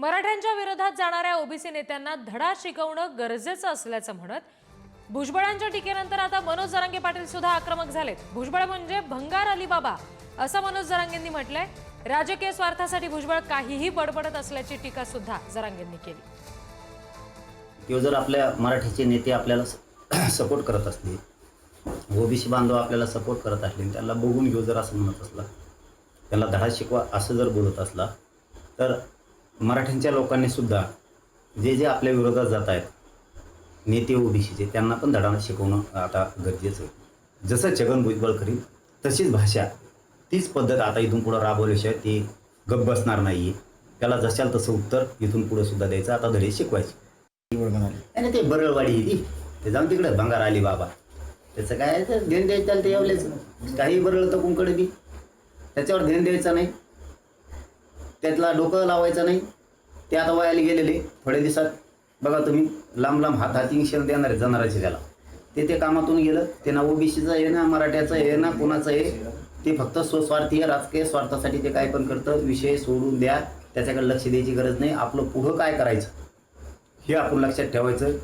मराठ्यांच्या विरोधात जाणाऱ्या ओबीसी नेत्यांना धडा शिकवणं गरजेचं असल्याचं म्हणत भुजबळांच्या टीकेनंतर आता मनोज जरांगे पाटील सुद्धा आक्रमक झालेत. भुजबळ म्हणजे भंगार अली बाबा असं मनोज जरांगेंनी म्हटलंय. राजकीय स्वार्थासाठी भुजबळ काहीही बडबडत असल्याची टीका सुद्धा जरांगेंनी केली. किंवा जर आपल्या मराठीचे नेते आपल्याला सपोर्ट करत असले ओबीसी बांधव आपल्याला सपोर्ट करत असले त्याला बघून घेऊ जर असं म्हणत असला त्याला धडा शिकवा असं जर बोलत असला तर मराठ्यांच्या लोकांनी सुद्धा जे जे आपल्या विरोधात जात आहेत नेते ओबीसीचे त्यांना पण धडा शिकवणं आता गरजेचं आहे. जसं छगन भुजबळ करील तशीच भाषा तीच पद्धत आता इथून पुढं राबवल्याशिवाय ते गप बसणार नाही आहे त्याला जशाल तसं उत्तर इथून पुढं सुद्धा द्यायचं. आता धडे शिकवायचे. आणि ते बरळवाडी आहे ती. ते जाऊन तिकडे भंगार आली बाबा. त्याचं काय आहे ध्यान द्यायचं त्याला ते एवढेच. काही बरळ तर कुंकडे बी. त्याच्यावर ध्यान द्यायचं नाही. त्यातला डोकं लावायचं नाही. ते आता वयाला गेलेले थोड्या दिवसात बघा तुम्ही लांब लांब हात हाती निशाण देणार आहे त्याला. ते ते कामातून गेलं ते ना ओबीसीचं आहे ना मराठ्याचं आहे ना कोणाचं आहे ते फक्त स्वस्वार्थी राजकीय स्वार्थासाठी ते काय पण करतं विषय सोडून द्या त्याच्याकडे लक्ष द्यायची गरज नाही. आपलं पुढं काय करायचं हे आपण लक्षात ठेवायचं.